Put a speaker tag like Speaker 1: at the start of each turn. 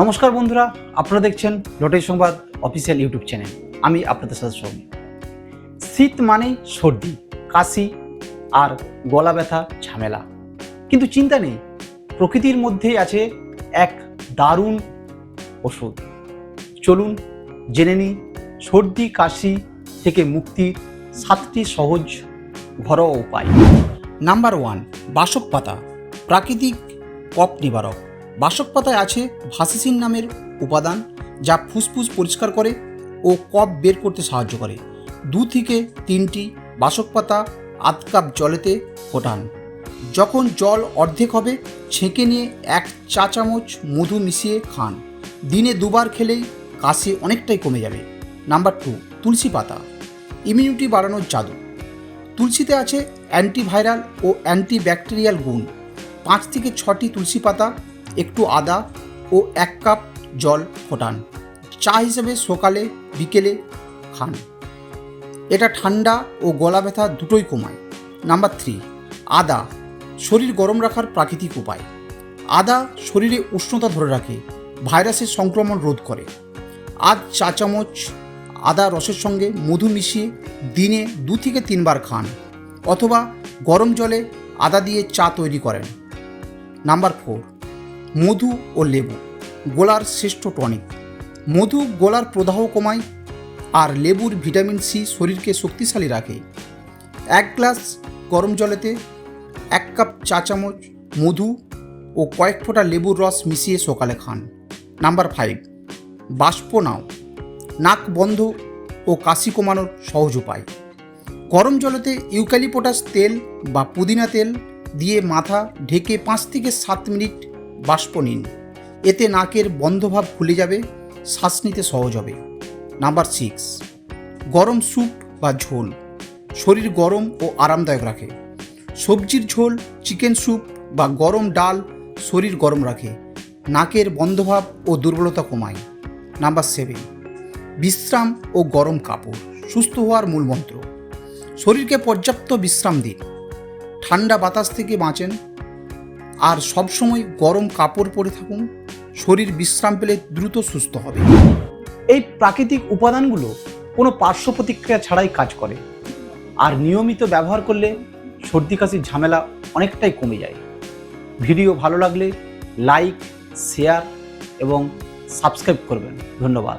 Speaker 1: নমস্কার বন্ধুরা, আপনারা দেখছেন লোটাই সংবাদ অফিসিয়াল ইউটিউব চ্যানেল। আমি আপনাদের সাথে সৌমি। শীত মানেই সর্দি, কাশি আর গলা ব্যথা, ঝামেলা। কিন্তু চিন্তা নেই, প্রকৃতির মধ্যেই আছে এক দারুণ ওষুধ। চলুন জেনে নিই, সর্দি, কাশি থেকে মুক্তির সাতটি সহজ, ঘরোয়া উপায়। নাম্বার ওয়ান, বাসক পাতা, প্রাকৃতিক কফ নিবারক। বাসক পাতায় আছে ভাসিসিন নামের উপাদান যা ফুসফুস পরিষ্কার করে ও কফ বের করতে সাহায্য করে। দু থেকে তিনটি বাসক পাতা আধ কাপ জলেতে ফোটান। যখন জল অর্ধেক হবে, ছেঁকে নিয়ে এক চা চামচ মধু মিশিয়ে খান। দিনে দুবার খেলেই কাশি অনেকটাই কমে যাবে। নাম্বার টু, তুলসী পাতা। ইমিউনিটি বাড়ানোর জাদু। তুলসীতে আছে অ্যান্টিভাইরাল ও অ্যান্টিব্যাকটেরিয়াল গুণ। পাঁচ থেকে ছটি তুলসী পাতা একটু আদা ও এক কাপ জল ফোটান। চা হিসেবে সকালে, বিকেলে খান। এটা ঠান্ডা ও গলা ব্যথা দুটোই কমায়। নাম্বার থ্রি, আদা শরীর গরম রাখার প্রাকৃতিক উপায়। আদা শরীরে উষ্ণতা ধরে রাখে, ভাইরাসের সংক্রমণ রোধ করে। আজ চা চামচ, আদা রসের সঙ্গে মধু মিশিয়ে দিনে দু থেকে তিনবার খান অথবা গরম জলে আদা দিয়ে চা তৈরি করেন। নাম্বার ফোর মধু ও লেবু, গোলার শ্রেষ্ঠ টনিক মধু গোলার প্রদাহ কমায় আর লেবুর ভিটামিন সি শরীরকে শক্তিশালী রাখে। এক গ্লাস গরম জলেতে এক কাপ চা চামচ মধু ও কয়েক ফোঁটা লেবুর রস মিশিয়ে সকালে খান। নাম্বার ফাইভ বাষ্প নাও। নাক বন্ধ ও কাশি কমানোর সহজ উপায়। গরম জলেতে ইউক্যালিপটাস তেল বা পুদিনা তেল দিয়ে মাথা ঢেকে পাঁচ থেকে সাত মিনিট বাষ্প নিন। এতে নাকের বন্ধভাব খুলে যাবে, শ্বাস নিতে সহজ হবে। নাম্বার সিক্স গরম স্যুপ বা ঝোল। শরীর গরম ও আরামদায়ক রাখে। সবজির ঝোল, চিকেন স্যুপ বা গরম ডাল শরীর গরম রাখে। নাকের বন্ধভাব ও দুর্বলতা কমায়। নাম্বার সেভেন বিশ্রাম ও গরম কাপড়। সুস্থ হওয়ার মূল মন্ত্র। শরীরকে পর্যাপ্ত বিশ্রাম দিন। ঠান্ডা বাতাস থেকে বাঁচেন। আর সবসময় গরম কাপড় পরে থাকুন, শরীর বিশ্রাম পেলে দ্রুত সুস্থ হবে। এই প্রাকৃতিক উপাদানগুলো কোনো পার্শ্ব প্রতিক্রিয়া ছাড়াই কাজ করে। আর নিয়মিত ব্যবহার করলে সর্দি কাশির ঝামেলা অনেকটাই কমে যায়। ভিডিও ভালো লাগলে লাইক, শেয়ার এবং সাবস্ক্রাইব করবেন। ধন্যবাদ।